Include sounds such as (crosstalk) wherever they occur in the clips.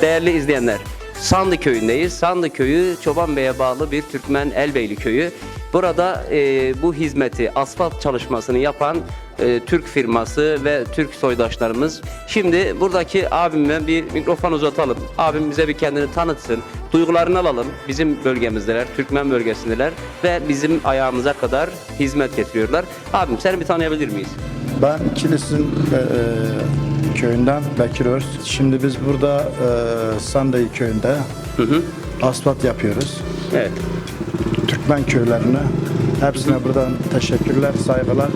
değerli izleyenler. Sandı köyündeyiz. Sandı köyü Çoban Bey'e bağlı bir Türkmen Elbeyli köyü. Burada e, bu hizmeti, asfalt çalışmasını yapan e, Türk firması ve Türk soydaşlarımız. Şimdi buradaki abime bir mikrofon uzatalım. Abim bize bir kendini tanıtsın. Duygularını alalım. Bizim bölgemizdeler, Türkmen bölgesindeler ve bizim ayağımıza kadar hizmet getiriyorlar. Abim seni bir tanıyabilir miyiz? Ben Kilis'in e, köyünden Bekir Öz. Şimdi biz burada e, Sanday köyünde asfalt yapıyoruz. Evet. Türkmen köylerine hepsine buradan teşekkürler, saygılar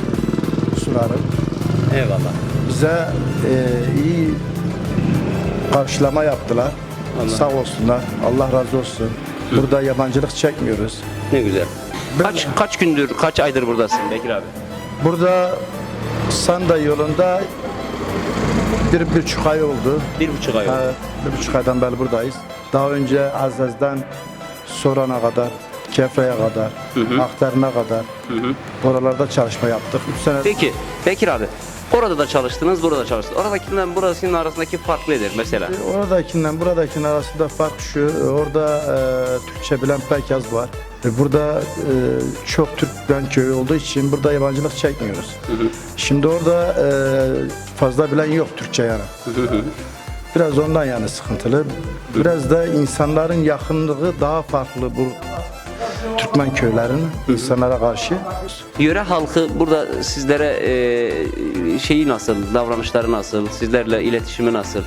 sunarım. Eyvallah. Bize e, iyi karşılama yaptılar. Sağ olsunlar. Allah razı olsun. Burada yabancılık çekmiyoruz. Ne güzel. Kaç kaç gündür, kaç aydır buradasın Bekir abi? Burada Sanday yolunda bir buçuk ay oldu. Bir buçuk ay oldu. Bir buçuk aydan beri buradayız. Daha önce Azaz'dan Soran'a kadar, Kefre'ye kadar, Aktar'ına kadar oralarda çalışma yaptık. Üç sene Peki Bekir abi orada da çalıştınız burada da çalıştınız. Oradakinden burasının arasındaki fark nedir mesela? Oradakinden buradakinin arasında fark şu, orada e, Türkçe bilen pek az var. E, Burada e, çok Türkmen köyü olduğu için burada yabancılık çekmiyoruz. Şimdi orada e, fazla bilen yok Türkçe yani. (laughs) Biraz ondan yani sıkıntılı. Biraz da insanların yakınlığı daha farklı bu Türkmen köylerinin insanlara karşı. Yöre halkı burada sizlere e, şeyi nasıl, davranışları nasıl, sizlerle iletişimi nasıl?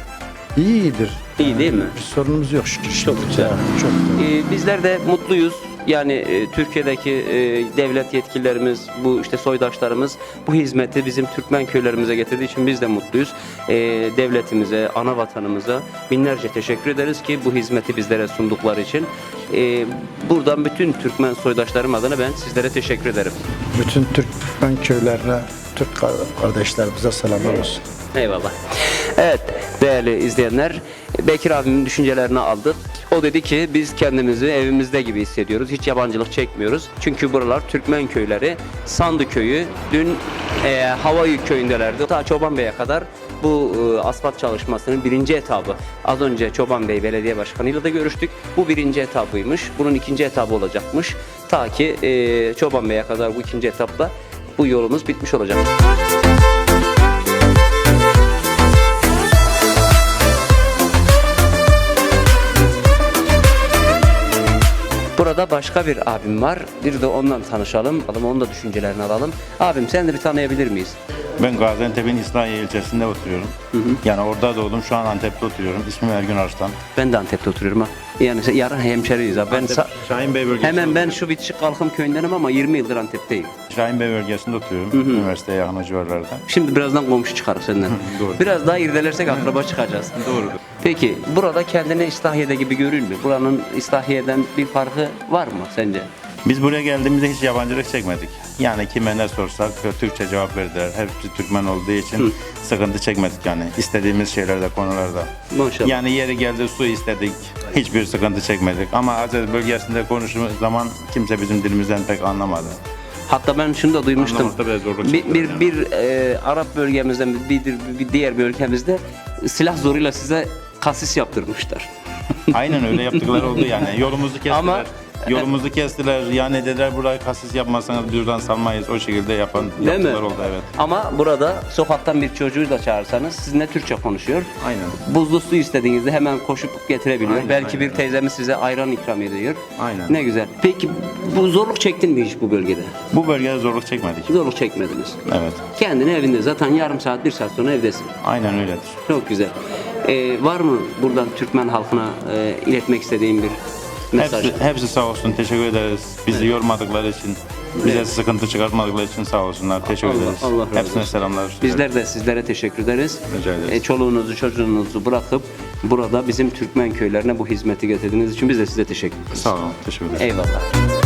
İyidir. İyi değil mi? Bir sorunumuz yok şükür. Çok güzel. Çok güzel. E, bizler de mutluyuz. Yani e, Türkiye'deki e, devlet yetkililerimiz, bu işte soydaşlarımız bu hizmeti bizim Türkmen köylerimize getirdiği için biz de mutluyuz. E, devletimize, ana vatanımıza binlerce teşekkür ederiz ki bu hizmeti bizlere sundukları için. E, buradan bütün Türkmen soydaşlarım adına ben sizlere teşekkür ederim. Bütün Türkmen köylerine, Türk kardeşlerimize selamlar olsun. Eyvallah. Evet değerli izleyenler Bekir abimin düşüncelerini aldık. O dedi ki biz kendimizi evimizde gibi hissediyoruz. Hiç yabancılık çekmiyoruz. Çünkü buralar Türkmen köyleri. Sandı köyü dün e, Havayı köyündelerdi. Ta Çoban Bey'e kadar bu e, asfalt çalışmasının birinci etabı. Az önce Çoban Bey Belediye Başkanı'yla da görüştük. Bu birinci etabıymış. Bunun ikinci etabı olacakmış. Ta ki e, Çoban Bey'e kadar bu ikinci etapla bu yolumuz bitmiş olacak. Burada başka bir abim var. Bir de ondan tanışalım. Alalım, Onun da düşüncelerini alalım. Abim sen de bir tanıyabilir miyiz? Ben Gaziantep'in İslahiye ilçesinde oturuyorum. Yani orada doğdum. Şu an Antep'te oturuyorum. İsmim Ergün Arslan. Ben de Antep'te oturuyorum ha. Yani se- yarın hemşeriyiz abi. Ben Antep, sa- Şahin Bey bölgesinde hemen ben oturuyorum. şu bitişik kalkım köyündenim ama 20 yıldır Antep'teyim. Şahin Bey bölgesinde oturuyorum. Üniversiteye yakın o civarlarda. Şimdi birazdan komşu çıkarız senden. (laughs) Doğru. Biraz daha irdelersek akraba çıkacağız. Doğrudur. Peki burada kendini İslahiye'de gibi görür mü? Buranın İslahiye'den bir farkı var mı sence? Biz buraya geldiğimizde hiç yabancılık çekmedik. Yani kime ne sorsak Türkçe cevap verdiler. Hepsi Türkmen olduğu için sıkıntı çekmedik yani. istediğimiz şeylerde, konularda. Maşallah. Yani yeri geldi su istedik. Hiçbir sıkıntı çekmedik. Ama Azez bölgesinde konuştuğumuz zaman kimse bizim dilimizden pek anlamadı. Hatta ben şunu da duymuştum. Bir, bir, yani. bir e, Arap bölgemizden bir, bir, bir diğer bölgemizde silah zoruyla size kasis yaptırmışlar. (laughs) Aynen öyle yaptıkları oldu yani. Yolumuzu kestiler. Ama- Yolumuzu kestiler. Yani dediler burayı kasis yapmazsanız buradan salmayız. O şekilde yapan Değil mi? oldu evet. Ama burada sokaktan bir çocuğu da çağırsanız sizinle Türkçe konuşuyor. Aynen. Buzlu su istediğinizde hemen koşup getirebiliyor. Aynen, Belki aynen. bir teyzemiz size ayran ikram ediyor. Aynen. Ne güzel. Peki bu zorluk çektin mi hiç bu bölgede? Bu bölgede zorluk çekmedik. Zorluk çekmediniz. Evet. Kendini evinde zaten yarım saat bir saat sonra evdesin. Aynen öyledir. Çok güzel. Ee, var mı buradan Türkmen halkına e, iletmek istediğin bir mesaj? Hepsi, hepsi sağ olsun. Teşekkür ederiz. Bizi yormadıkları için, bize sıkıntı çıkartmadıkları için sağ olsunlar. Teşekkür Allah- ederiz. Allah razı Hepsine olsun. selamlar. Bizler de sizlere teşekkür ederiz. Rica ederiz. E, çoluğunuzu çocuğunuzu bırakıp burada bizim Türkmen köylerine bu hizmeti getirdiğiniz için biz de size teşekkür ederiz. Sağ olun. Teşekkür ederiz. Eyvallah.